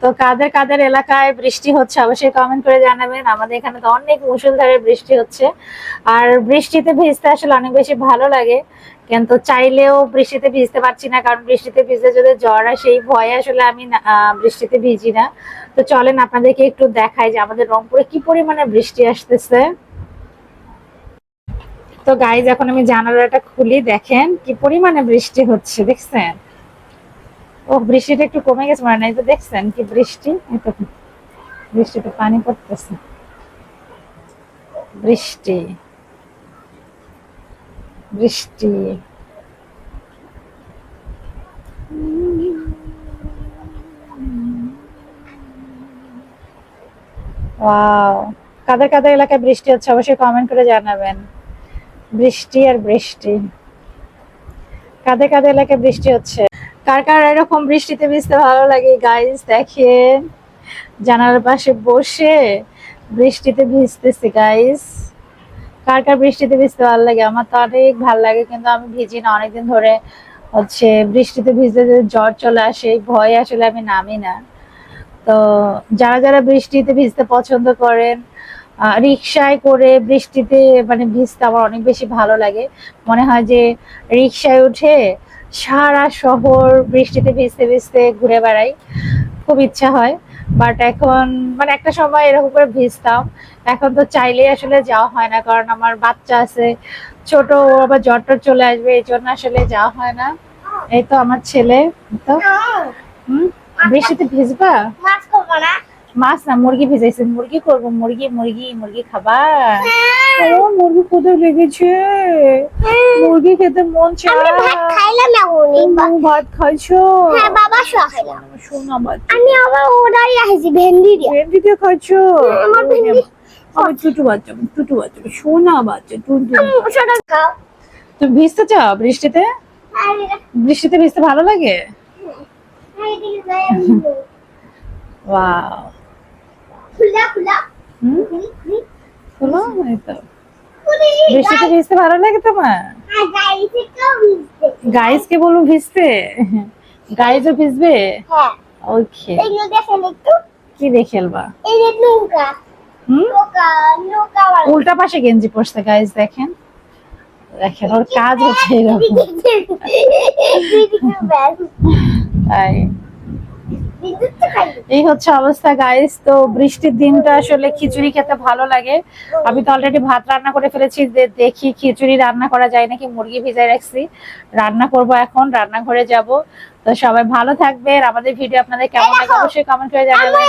তো কাদের কাদের এলাকায় বৃষ্টি হচ্ছে অবশ্যই কমেন্ট করে জানাবেন। আমাদের এখানে তো অনেক মুষলধারে বৃষ্টি হচ্ছে। আর বৃষ্টিতে ভিজতে আসলে অনেক বেশি ভালো লাগে। কিন্তু চাইলেও বৃষ্টিতে ভিজতে পারছি না, কারণ বৃষ্টিতে ভিজতে যদি জ্বর আসে সেই ভয়ে আসলে আমি বৃষ্টিতে ভিজি না। তো চলেন আপনাদেরকে একটু দেখাই যে আমাদের রংপুরে কি পরিমাণে বৃষ্টি আসতেছে। তো গাইজ এখন আমি জানালাটা খুলি, দেখেন কি পরিমাণে বৃষ্টি হচ্ছে, দেখছেন? ও বৃষ্টিটা একটু কমে গেছে মানে এই তো দেখছেন কি বৃষ্টি? এই তো বৃষ্টিতে পানি পড়তেছে। বৃষ্টি। বৃষ্টি। কাদের কাদের এলাকায় বৃষ্টি হচ্ছে অবশ্যই কমেন্ট করে জানাবেন। বৃষ্টি আর বৃষ্টি। কাদের কাদের এলাকায় বৃষ্টি হচ্ছে? কার কার এরকম বৃষ্টিতে ভিজতে ভালো লাগে গাইজ দেখেন জানালার পাশে বসে বৃষ্টিতে ভিজতেছে গাইস কার কার বৃষ্টিতে ভিজতে ভালো লাগে? আমার তো অনেক ভালো লাগে, কিন্তু আমি ভিজি না। অনেকদিন ধরে হচ্ছে বৃষ্টিতে ভিজতে জ্বর চলে আসে ভয়ে আসলে আমি নামি না। তো যারা যারা বৃষ্টিতে ভিজতে পছন্দ করেন রিক্সায় করে বৃষ্টিতে মানে ভিজতে আমার অনেক বেশি ভালো লাগে। মনে হয় যে রিক্সায় উঠে সারা শহর বৃষ্টিতে ভিজতে ভিজতে ঘুরে বেড়াই। খুব ইচ্ছা হয়। বাট এখন মানে একটা সময় এরকম করে ভিজতাম। এখন তো চাইলেই আসলে যাওয়া হয় না। কারণ আমার বাচ্চা আছে, ছোট আবার জ্বর চলে আসবে, এই জন্য আসলে যাওয়া হয় না। এই তো আমার ছেলে। তো। হুম? বৃষ্টিতে ভিজবা? মাছ না মুরগি ভিজাইছে মুরগি করব মুরগি মুরগি মুরগি খাবার। ও মুরগি কোথায় লেগেছে? মুরগি খেতে মন চায়। আমি ভাত খাইলাম ভাত। খাইছো? হ্যাঁ বাবা সহ খাইলাম। শোনা বাচ্চা আমি আবার ভেন্ডি দিয়ে। ভেন্ডি দিয়ে খাইছো? আমার ভেন্ডি। আমার টুটু বাচ্চা টুটু বাচ্চা সোনা বাচ্চা টুটু ছোট খাও। তুমি ভিজতে চাও বৃষ্টিতে? বৃষ্টিতে ভিজতে ভালো লাগে? আর এদিকে যাই আমি ওয়াও খুলা খুলা। হুম? খুলি খুলি। এই তো। বৃষ্টিতে ভিজতে ভালো লাগে তোমার? আর গাড়ি থেকেও ভিজতে গাইস কে বলব ভিজতে। গাইজও ভিজবে? হ্যাঁ। ওকে। কি দিয়ে খেলবা। উল্টা পাশে গেঞ্জি পরছে গাইস দেখেন। দেখেন ওর কাজ হচ্ছে এরকম। তাই। এই হচ্ছে অবস্থা গাইস তো বৃষ্টির দিনটা আসলে খিচুড়ি খেতে ভালো লাগে। আমি তো অলরেডি ভাত রান্না করে ফেলেছি দেখি খিচুড়ি রান্না করা যায় নাকি? মুরগি ভিজাই রাখছি। রান্না করব এখন রান্নাঘরে যাব। তো সবাই ভালো থাকবে। আর আমাদের ভিডিও আপনাদের কেমন লাগে অবশ্যই কমেন্ট করে জানাবেন।